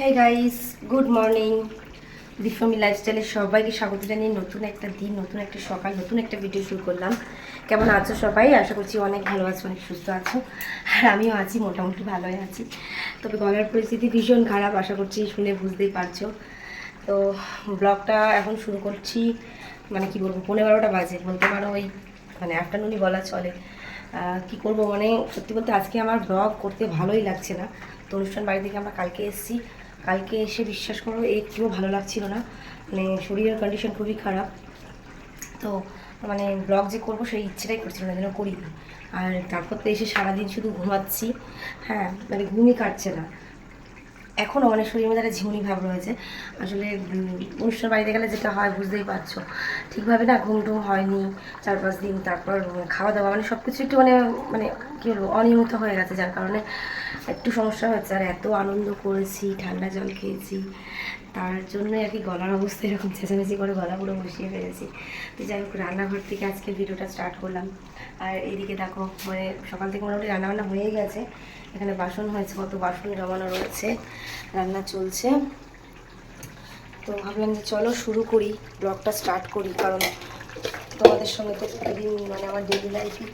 Hey guys good morning Dipmi লাইফস্টাইলের সবাইকে স্বাগত জানিয়ে নতুন একটা দিন, নতুন একটা সকাল, নতুন একটা ভিডিও শুরু করলাম। কেমন আছো সবাই? আশা করছি অনেক ভালো আছো, অনেক সুস্থ আছো। আর আমিও আছি, মোটামুটি ভালোই আছি। তবে গলার পরিস্থিতি ভীষণ খারাপ, আশা করছি শুনে বুঝতেই পারছ। তো ব্লগটা এখন শুরু করছি মানে কি বলব পনেরো বারোটা বাজে। বলতে পারো ওই মানে আফটারনুনই বলা চলে। কি করব মানে সত্যি বলতে আজকে আমার ব্লগ করতে ভালোই লাগছে না। তো অনুষ্ঠান বাড়ি থেকে আমরা কালকে এসেছি। কালকে এসে বিশ্বাস করো, একটুও ভালো লাগছিল না। মানে শরীরের কন্ডিশন খুবই খারাপ। তো মানে ব্লগ যে করব সেই ইচ্ছেটাই করছিল না, যেন করি। আর তারপর তো এসে সারাদিন শুধু ঘুমাচ্ছি। হ্যাঁ মানে ঘুমই কাটছে না। এখনও মানে শরীরের মধ্যে একটা ঝিমুনি ভাব রয়েছে। আসলে অনুষ্ঠান বাড়িতে গেলে যেটা হয়, বুঝতেই পারছ। ঠিকভাবে না ঘুম টুম হয়নি, চার পাঁচ দিন, তারপর খাওয়া দাওয়া মানে সব কিছু একটু মানে মানে কী বলব, অনিয়মিত হয়ে গেছে, যার কারণে একটু সমস্যা হচ্ছে আর এত আনন্দ করেছি, ঠান্ডা জল খেয়েছি। তার জন্য আর কি গলার অবস্থা এরকম চেঁচামেচি করে গলা পুরো বসিয়ে ফেলেছি। তো যাই হোক, রান্নাঘর থেকে আজকে ভিডিওটা স্টার্ট করলাম। আর এদিকে দেখো মানে সকাল থেকে মোটামুটি রান্নাবান্না হয়ে গেছে। এখানে বাসন হয়েছে, কত বাসন জমানো রয়েছে, রান্না চলছে। তো ভাবলাম যে চলো শুরু করি ব্লগটা স্টার্ট করি। কারণ তোমাদের সঙ্গে তো প্রতিদিন মানে আমার ডেলি লাইফই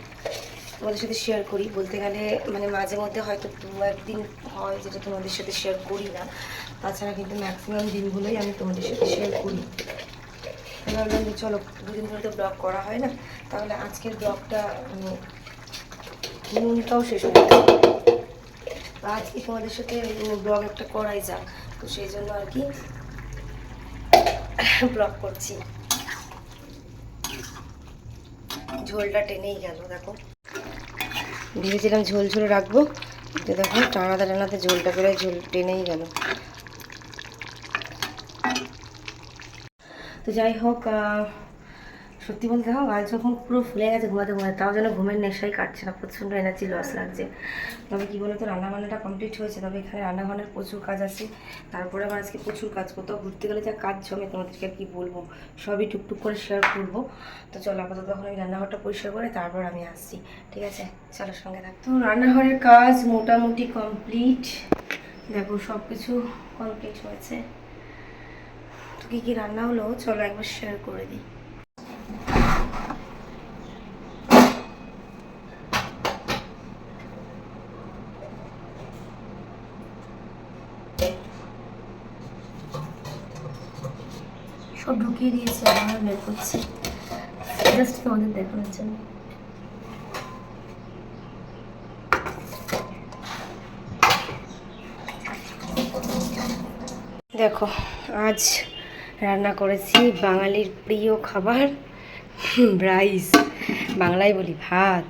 তোমাদের সাথে শেয়ার করি। বলতে গেলে মানে মাঝে মধ্যে হয়তো দু একদিন হয় যেটা তোমাদের সাথে শেয়ার করি না। তাছাড়া কিন্তু ম্যাক্সিমাম দিনগুলোই আমি তোমাদের সাথে শেয়ার করি। ভাবলাম যে চলো, দুদিন ধরে তো ব্লগ করা হয় না। তাহলে আজকের ব্লগটা মানে নুনটাও শেষ হয়ে আজকে তোমাদের সাথে ব্লগ একটা করাই যাক। তো সেই জন্য আর কি ব্লগ করছি। ঝোলটা টেনেই গেল, দেখো। ভেবেছিলাম ঝোল ঝোল রাখব, কিন্তু দেখো টানাতে টানাতে ঝোলটা করে ঝোল টেনেই গেল। তো যাই হোক সত্যি বলতে দেখো, গাছ যখন পুরো ফুলে গেছে ঘুমাতে ঘুমাতে, তাও যেন ঘুমের নেশাই কাটছে না, প্রচণ্ড এনার্জি লস লাগছে। তবে কী বলতো, রান্নাবান্নাটা কমপ্লিট হয়েছে, তবে এখানে রান্নাঘরের প্রচুর কাজ আছে। তারপরে আবার আজকে প্রচুর কাজ করতে। ঘুরতে গেলে যা কাজ জমে, তোমাদেরকে আর কি বলব, সবই টুকটুক করে শেয়ার করব। তো চলো আপাতত তখন আমি রান্নাঘরটা পরিষ্কার করে তারপর আমি আসছি, ঠিক আছে? চলো সঙ্গে থাক। তো রান্নাঘরের কাজ মোটামুটি কমপ্লিট দেখো সব কিছু কমপ্লিট হয়েছে। তো কী কী রান্না হলো, চলো একবার শেয়ার করে দিই সব বের করছি। জাস্ট তোমাদের দেখানোর জন্য। দেখো, আজ রান্না করেছি বাঙালির প্রিয় খাবার রাইস বাংলায় বলি ভাত।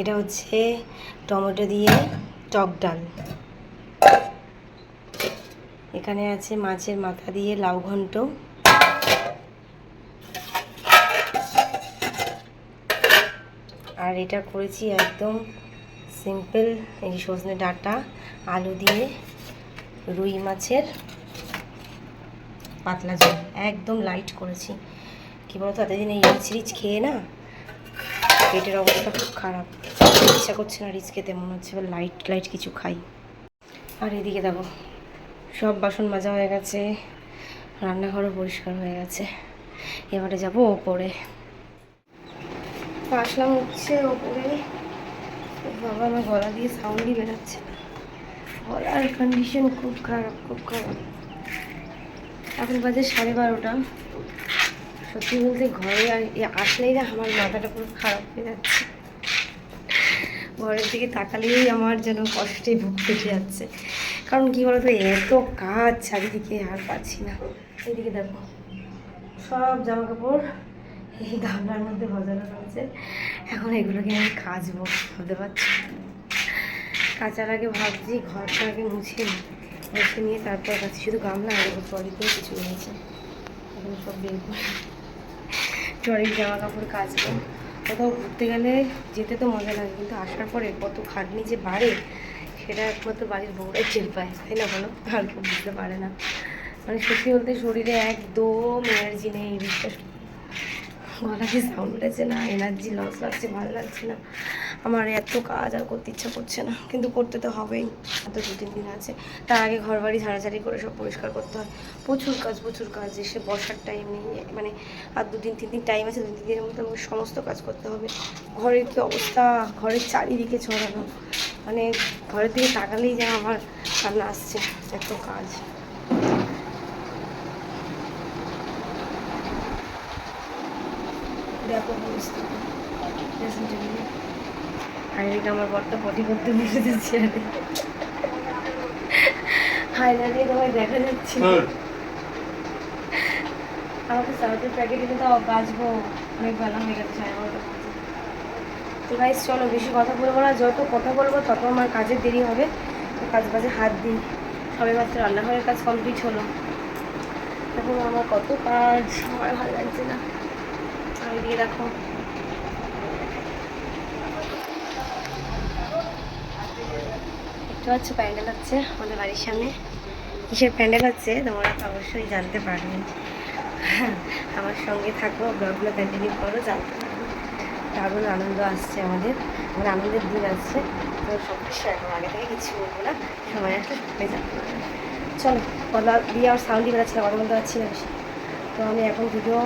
এটা হচ্ছে টমেটো দিয়ে টক ডাল। এখানে আছে মাছের মাথা দিয়ে লাউ ঘন্ট। আর এটা করেছি একদম সিম্পল এই সজনে ডাঁটা, আলু দিয়ে রুই মাছের পাতলা ঝোল। একদম লাইট করেছি। কী বলতো, এতদিন এই রিচ রিচ খেয়ে না পেটের অবস্থা খুব খারাপ। ইচ্ছা করছে না রিচ খেতে, মনে হচ্ছে এবার লাইট লাইট কিছু খাই। আর এদিকে দেখো সব বাসন মাজা হয়ে গেছে, রান্নাঘরও পরিষ্কার হয়ে গেছে। এবারে যাব ওপরে। আসলাম হচ্ছে ওপরে। বাবা আমার গলা দিয়ে সাউন্ডই বেরোচ্ছে গলার কন্ডিশন খুব খারাপ খুব খারাপ। এখন বাজে সাড়ে বারোটা। সত্যি বলতে ঘরে আর আসলেই না আমার মাথাটা পুরো খারাপ হয়ে যাচ্ছে। ঘরের দিকে তাকালেই আমার যেন কষ্টে ফেটে যাচ্ছে। কারণ কি বলতো, এত কাজ চারিদিকে আর পাচ্ছি না। এইদিকে দেখো, সব জামা কাপড় এই গামলার মধ্যে বজানো রয়েছে। এখন এগুলোকে আমি কাচবো ভাবতে পারছি? কাচার আগে ভাবছি, ঘরটা আগে মুছে মুছে নিয়ে তারপর কাছে শুধু গামলা আর ট্রলিতেও কিছু নিয়েছে এখন সব বের করে ট্রলির জামা কাপড় কাচবো। কোথাও ঘুরতে গেলে যেতে তো মজা লাগে, কিন্তু আসার পরে কত খাটনি যে বাড়ে সেটা একমাত্র বাড়ির বউরাই টের পায়, তাই না বলো? আর কেউ বুঝতে পারে না। মানে সত্যি বলতে শরীরে একদম এনার্জি নেই, বিশ্বাস গলাতে সাউন্ড উঠেছে না এনার্জি লস লাগছে, ভালো লাগছে না। আমার এত কাজ আর করতে ইচ্ছা করছে না, কিন্তু করতে তো হবেই। তো দু তিন দিন আছে। তার আগে ঘর বাড়ি ঝাড়াঝাড়ি করে সব পরিষ্কার করতে হয়। প্রচুর কাজ প্রচুর কাজ, এসে বসার টাইম নেই মানে আর দু দিন তিন দিন টাইম আছে দু তিন দিনের মধ্যে আমাকে সমস্ত কাজ করতে হবে। ঘরের কি অবস্থা? ঘরের চারিদিকে ছড়ানো। মানে ঘরের দিকে তাকালেই যেন আমার কান্না আসছে এত কাজ। আর এদিকে আমার বরটা পটি করতে বসে যাচ্ছে আরে দিয়ে তোমায় দেখা যাচ্ছে। আমাকে সাউথের প্যাকেটে কিন্তু বাঁচবো। অনেক বেলা হয়ে গেছে বাজে। তো গাইস চলো বেশি কথা বলব না, যত কথা বলব তত আমার কাজের দেরি হবে। তো কাজ বাজে হাত দিই। সবে মাত্র রান্নাঘরের কাজ কমপ্লিট হলো। এখন আমার কত কাজ, আমার ভালো লাগছে না। আমি দিয়ে দেখো। দেখতে পাচ্ছ প্যান্ডেল হচ্ছে আমাদের বাড়ির সামনে। কিসের প্যান্ডেল হচ্ছে তোমরা অবশ্যই জানতে পারবে। আমার সঙ্গে থাকো, ব্লগগুলো কন্টিনিউ করো, জানতে দারুণ আনন্দ আসছে আমাদের। মানে আনন্দের দিন আসছে। তো সব কিছু এখন আগে থেকে কিছু বলব না, সময় আসলে সবাই জানতে চলো গলা দিয়ে আর সাউন্ডই বেরোচ্ছে না, কথা বলতে পারছি না বেশি। তো আমি এখন ভিডিও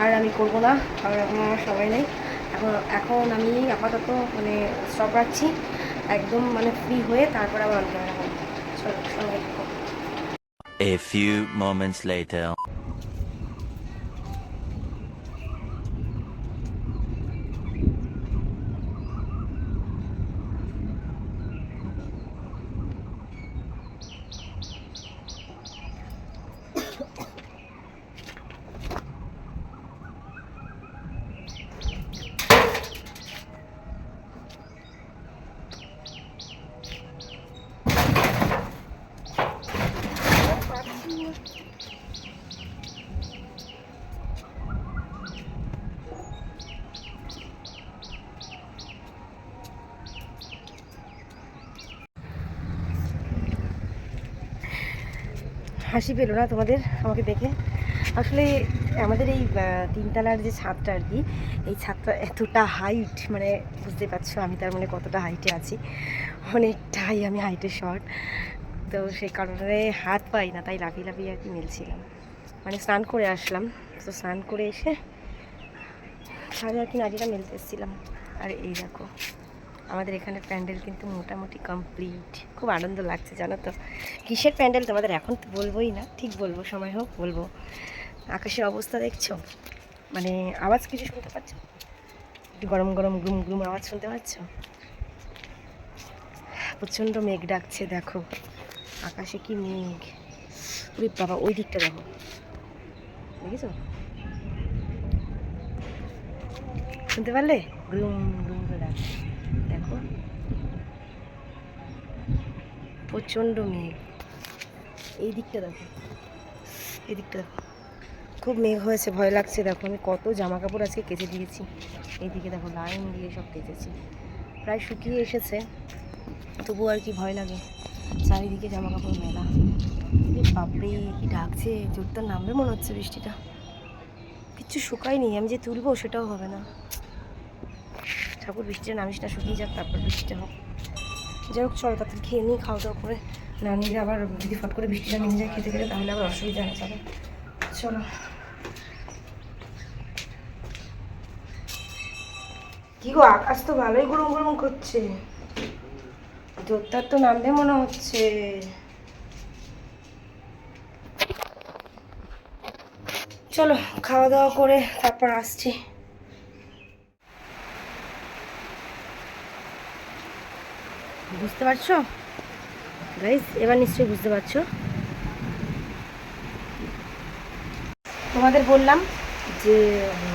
আর আমি করব না, কারণ এখন আমার সময় নেই। এখন এখন আমি আপাতত মানে স্টপ রাখছি। একদম মানে ফ্রি হয়ে তারপর আবার অন ক্যামেরা করব চলো, সঙ্গে। A few moments later. হাসি পেল না তোমাদের আমাকে দেখে? আসলে আমাদের এই তিনতলার যে ছাদটা আর কি, এই ছাদটা এতটা হাইট মানে বুঝতে পারছ আমি তার মানে কতটা হাইটে আছি। অনেকটাই আমি হাইটে শর্ট তো সেই কারণে হাত পাই না, তাই লাফিয়ে লাফিয়ে আর কি মেলছিলাম। মানে স্নান করে আসলাম। তো স্নান করে এসে ছাদে আর কি নাড়িটা মেলতে এসেছিলাম। আর এই দেখো আমাদের এখানে প্যান্ডেল কিন্তু মোটামুটি কমপ্লিট খুব আনন্দ লাগছে, জানো তো। কিসের প্যান্ডেল তোমাদের এখন তো বলবোই না, ঠিক বলব, সময় হোক, বলব। আকাশের অবস্থা দেখছ? মানে আওয়াজ কিছু শুনতে পাচ্ছ? একটু গরম গরম গ্রুম গ্রুম আওয়াজ শুনতে পাচ্ছ? প্রচণ্ড মেঘ ডাকছে, দেখো। আকাশে কি মেঘ। ওই বাবা, ওই দিকটা দেখো। দেখেছ? শুনতে পারলে? গ্রুম গ্রুম করে ডাকছে দেখো প্রচণ্ড মেঘ। এই দিকটা দেখো। এই দিকটা দেখো। খুব মেঘ হয়েছে, ভয় লাগছে। দেখো, আমি কত জামা কাপড় আজকে কেচে দিয়েছি। এইদিকে দেখো, লাইন দিয়ে সব কেচেছি। প্রায় শুকিয়ে এসেছে। তবু আর কি ভয় লাগে। চারিদিকে জামা কাপড় মেলা বাপরে, কি ডাকছে? জোরটা নামবে মনে হচ্ছে বৃষ্টিটা। কিচ্ছু শুকায়নি। আমি যে তুলবো সেটাও হবে না। ঠাকুর, বৃষ্টিটা নামিস না, শুকিয়ে যাক, তারপর বৃষ্টিটা হোক। যাই হোক, চলো তাদের খেয়ে নিই, খাওয়া দাওয়া করে না নিলে আবার যদি ফট করে বৃষ্টিটা নেমে যায়, খেতে গেলে তাহলে আবার অসুবিধা হয়ে যাবে। চলো। কি গো, আকাশ তো ভালোই গরম গরম করছে। জোরদার তো নামবে মনে হচ্ছে। চলো, খাওয়া দাওয়া করে তারপর আসছি। বুঝতে পারছ? গাইজ এবার নিশ্চয়ই বুঝতে পারছ। তোমাদের বললাম যে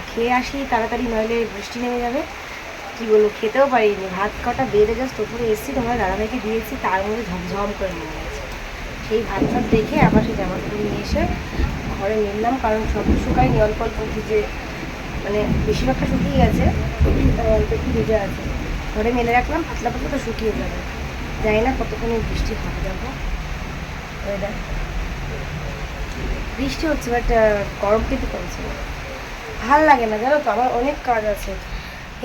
খেয়ে আসি তাড়াতাড়ি, নইলে বৃষ্টি নেমে যাবে। কি বলব, খেতেও পারিনি। ভাত কটা বেড়ে জাস্ট ওপরে এসেছি, তোমার দাদাভাইকে দিয়েছি, তার মধ্যে ঝমঝম করে নিয়ে গেছে। সেই ভাত ভাত দেখে আবার সেই জামা কাপড় নিয়ে এসে ঘরে নিলাম, কারণ সব শুকায়নি, অল্প অল্প ভিজে মানে বেশিরভাগটা শুকিয়ে গেছে অল্প একটু ভিজে আছে। ঘরে মেলে রাখলাম, পাতলা পাতলা তো শুকিয়ে যাবে। জানি না কতক্ষণে বৃষ্টি হবে দেখো ওয়েদার বৃষ্টি হচ্ছে বাট গরম কিন্তু কমছে না। ভালো লাগে না, জানো তো? আমার অনেক কাজ আছে।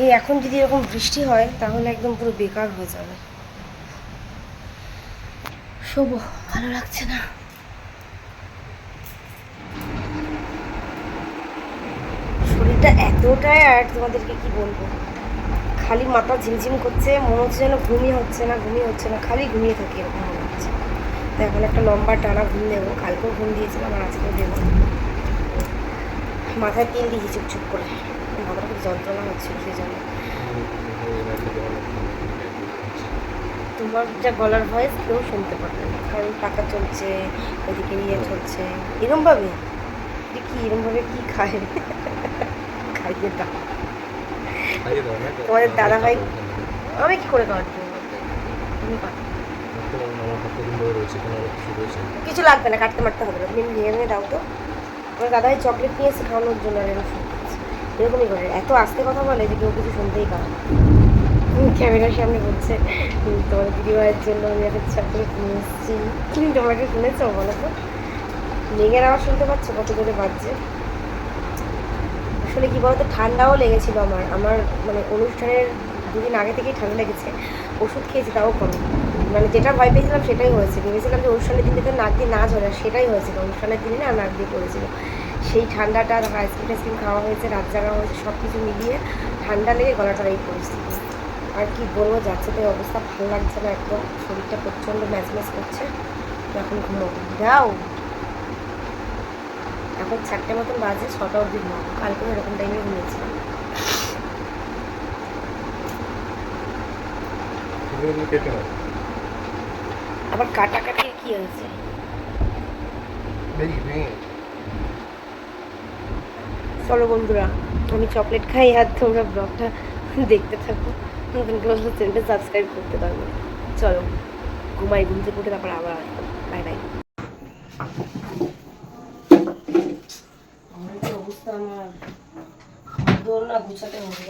এই এখন যদি এরকম বৃষ্টি হয়, তাহলে একদম পুরো বেকার হয়ে যাবে। শোবো, ভালো লাগছে না। শরীরটা এত টায়ার্ড তোমাদেরকে কি বলব? খালি মাথা ঝিমঝিম করছে, মনে হচ্ছে যেন ঘুমিয়ে হচ্ছে না, ঘুমিয়ে হচ্ছে না, খালি ঘুমিয়ে থাকি এরকম মনে হচ্ছে। তো এখন একটা লম্বা টানা ঘুম দেবো কালকেও ঘুম দিয়েছিলাম আর আজকেও দেবো মাথায় তেল দিয়েছি চুপচুপ করে। মাথাটা খুব যন্ত্রণা হচ্ছিল সেই জন্য। তোমার যা গলার ভয়েস কেউ শুনতে পারবে না, কারণ টাকা চলছে ওদিকে নিয়ে চলছে। এরমভাবে? কি এরমভাবে কি খায়? খাইয়ে দাও। তোমাদের দাদা ভাই? আমি কি করে পারো। কিছু লাগবে না কাটতে মারতে হবে না। তুমি ভেঙে ভেঙে দাও তো। আমার দাদাই চকলেট নিয়ে এসে খাওয়ানোর জন্য আর এরকম। এরকমই করে। এত আস্তে কথা বলে যে কেউ কিছু শুনতেই পারে ক্যামেরার সামনে বলছে "হুম, তোমার দিদি ভাইয়ের জন্য আমি একটা চকলেট নিয়ে এসেছি। তুমি তোমাকে শুনেছো বলো তো? মেঘের আওয়াজ শুনতে পাচ্ছ? কত করে বাজছে। আসলে কি বলতো, ঠান্ডাও লেগেছিল আমার। আমার মানে অনুষ্ঠানের দুদিন আগে থেকেই ঠান্ডা লেগেছে। ওষুধ খেয়েছি, তাও কম মানে যেটা ভয় পেয়েছিলাম সেটাই হয়েছে। ভেবেছিলাম যে অনুষ্ঠানের দিন থেকে নাক দিয়ে না ঝরে, সেটাই হয়েছিল। অনুষ্ঠানের দিনে না নাক দিয়ে পড়েছিল। সেই ঠান্ডাটা আইসক্রিম টাইসক্রিম খাওয়া হয়েছে, রাত জাগা হয়েছে সব কিছু মিলিয়ে ঠান্ডা লেগে গলাটার এই পরিস্থিতি। আর কি বলব, যাচ্ছে তো অবস্থা, ভালো লাগছে না একদম। শরীরটা প্রচণ্ড ম্যাচ ম্যাচ করছে। এখন ঘুমো দাও এখন চারটে মতন বাজে ছটা অবধি ঘুমাবো। কালকেও এরকম টাইমে ঘুমিয়েছিলাম। আবার কাটাকাটির কি হয়েছে? চলো বন্ধুরা আমি চকলেট খাই আর তোমরা ব্লগটা দেখতে থাকো। নতুন কেউ চ্যানেলটা সাবস্ক্রাইব করতে পারব। চলো ঘুমাই ঘুম থেকে উঠে তারপর আবার আসব। বাই বাই আমার যে অবস্থা আমার দোল না গুছাতে হবে।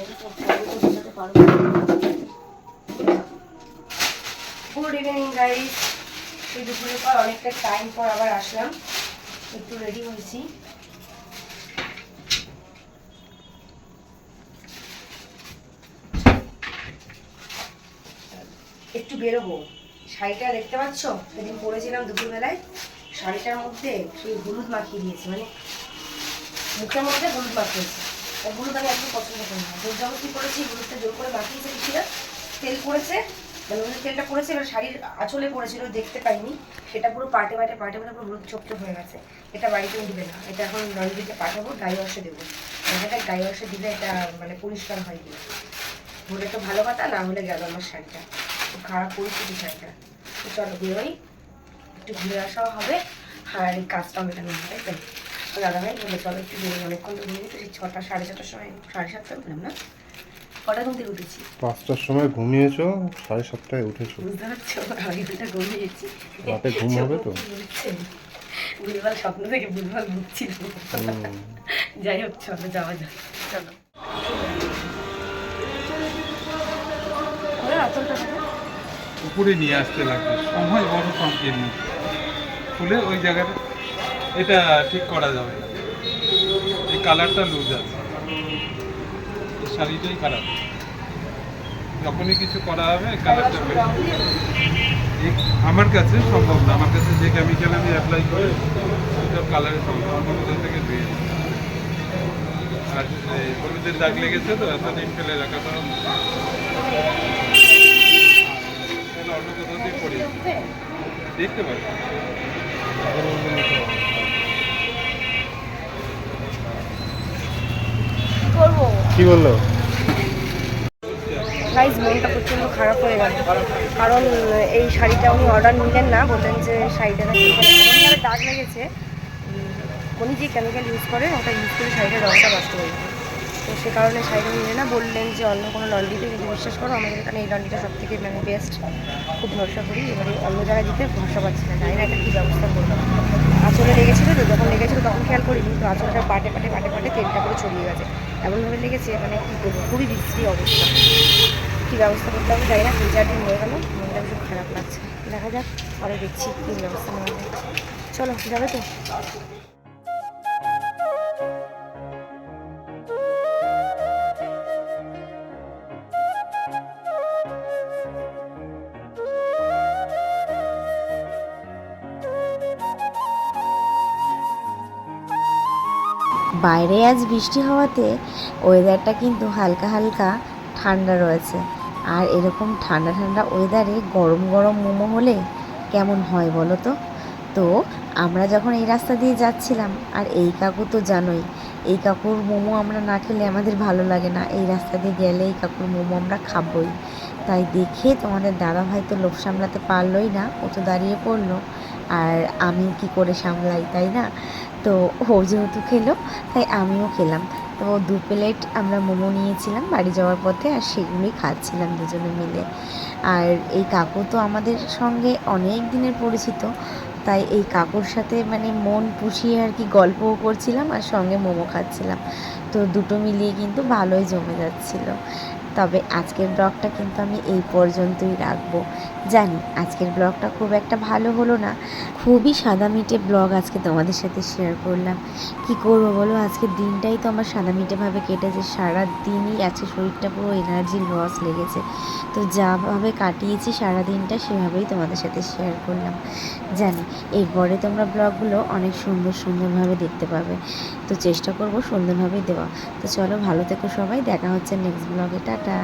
গুড ইভিনিং গাইস এই দুপুরের পর অনেকটা টাইম পর আবার আসলাম। একটু রেডি হয়েছি। একটু বেরোবো। শাড়িটা দেখতে পাচ্ছ? সেদিন পরেছিলাম দুপুরবেলায়। শাড়িটার মধ্যে সেই হলুদ মাখিয়ে দিয়েছে। মানে মুখের মধ্যে হলুদ মাখিয়েছে। হলুদ আমি একদম পছন্দ করি না। জোর জবরদস্তি করেছি, হলুদটা জোর করে মাখিয়েছে পিছিয়ে তেল পড়েছে মানে তেলটা পড়েছে এবার শাড়ির আঁচলে পড়েছিল দেখতে পাইনি। সেটা পুরো পাটে পাটে পাটে পাটে পুরো হলুদ চোখ হয়ে গেছে। এটা বাড়িতে উঠবে না। এটা এখন লন্ড্রিতে পাঠাবো, গায়ে ওয়াশে দেবো। এটা গায়ে ওয়াশে দিলে এটা মানে পরিষ্কার হয় গিয়ে হলে তো ভালো কথা না হলে গেল আমার শাড়িটা। খুব খারাপ পরিস্থিতি শাড়িটা। তো চলো বেরোই। একটু ঘুরে আসাও হবে, আর কাজটাও মেটানো হবে, তাই দাদা ভাই বলে চলো একটু বেরোই অনেকক্ষণ তো ঘুমিয়ে সেই ছটা সাড়ে ছটার সময় সাড়ে সাতটা উঠলাম না? কটা ঘুম থেকে উঠেছি? পাঁচটার সময় ঘুমিয়েছো সাড়ে সাতটায় উঠেছো। বুঝতে পারছ আড়াই ঘণ্টা ঘুমিয়েছি। রাতে ঘুম হবে তো? ভুলভাল স্বপ্ন থেকে ভুলভাল বুঝছিল যাই হোক চলো যাওয়া যাক চলো। উপরে নিয়ে আসতে লাগবে সময় বড় সংকীর্ণ। খুলে ওই জায়গাটা এটা ঠিক করা যাবে। এই কালারটা লুজ আছে। এই শাড়িটাই খারাপ। যখনই কিছু করা হবে কালারটা আমার কাছে সম্ভব না। আমার কাছে যে কেমিক্যাল আমি অ্যাপ্লাই করে ওইটার কালারের সম্ভব কোথা থেকে ধুয়ে আর হলুদের দাগ লেগেছে তো এতদিন ফেলে তাহলে অন্য কোথাও দিয়ে দিই। দেখতে পারি করব কি বলল? গাইজ মনটা প্রচণ্ড খারাপ হয়ে গেল। কারণ এই শাড়িটা উনি অর্ডার নিলেন না বললেন যে শাড়িটা এমনভাবে দাগ লেগেছে। উনি যে কেমিক্যাল ইউজ করেন ওটা ইউজ করে শাড়িটার রঙটা নষ্ট হয়ে যায় তো সে কারণে শাড়িটা নিলে না বললেন যে অন্য কোনো লন্ড্রিতে কিন্তু বিশ্বাস করো আমাদের এখানে এই লন্ড্রিটা সব থেকে মানে বেস্ট খুব ভরসা করি এবারে অন্য জায়গায় দিতে ভরসা পাচ্ছি না। জানি না এটা কী ব্যবস্থা করব। আঁচলে লেগেছিল তো যখন লেগেছিল তখন খেয়াল করিনি তো আঁচলটা পাটে পাটে পাটে পাটে তেলটা করে ছড়িয়ে গেছে। এমনভাবে লেগেছে মানে কী করব? খুবই বিশ্রী অবস্থা। কী ব্যবস্থা করতে হবে যাই না, তিন চার দিন হয়ে গেলো, মনটা খুব খারাপ লাগছে। দেখা যাক, পরে দেখছি কী ব্যবস্থা নেওয়া যায়। চলো, যাবে তো? বাইরে আজ বৃষ্টি হওয়াতে ওয়েদারটা কিন্তু হালকা হালকা ঠান্ডা রয়েছে। আর এরকম ঠান্ডা ঠান্ডা ওয়েদারে গরম গরম মোমো হলে কেমন হয় বলো তো? তো আমরা যখন এই রাস্তা দিয়ে যাচ্ছিলাম, আর এই কাকু তো জানোই, এই কাকুর মোমো আমরা না খেলে আমাদের ভালো লাগে না। এই রাস্তা দিয়ে গেলে এই কাকুর মোমো আমরা খাবই। তাই দেখে তোমাদের দাদা ভাই তো লোভ সামলাতে পারলোই না, ও তো দাঁড়িয়ে পড়ল। আর আমি কি করে সামলাই, তাই না? তো ও যেহেতু খেলো, তাই আমিও খেলাম। তো দু প্লেট আমরা মোমো নিয়েছিলাম বাড়ি যাওয়ার পথে আর সেগুলোই খাচ্ছিলাম দুজনে মিলে। আর এই কাকু তো আমাদের সঙ্গে অনেক দিনের পরিচিত, তাই এই কাকুর সাথে মানে মন পুষিয়ে আর কি গল্পও করছিলাম আর সঙ্গে মোমো খাচ্ছিলাম। তো দুটো মিলিয়ে কিন্তু ভালোই জমে যাচ্ছিল। তবে আজকের ব্লগটা কিন্তু আমি এই পর্যন্তই রাখব। জানি, আজকের ব্লগটা খুব একটা ভালো হলো না। খুবই সাদামিটে ব্লগ আজকে তোমাদের সাথে শেয়ার করলাম। কি করব বলো? আজকের দিনটাই তো আমার সাদামিটেভাবে কেটেছে। সারা দিনই আছে শরীরটা পুরো এনার্জি লস লেগেছে। তো যাভাবে কাটিয়েছি সারা দিনটা সেভাবেই তোমাদের সাথে শেয়ার করলাম। জানি, এরপরে তোমরা ব্লগগুলো অনেক সুন্দর সুন্দরভাবে দেখতে পাবে। তো চেষ্টা করব সুন্দরভাবে দেওয়া। তো চলো ভালো থেকো সবাই, দেখা হচ্ছে নেক্সট ব্লগে টাটা।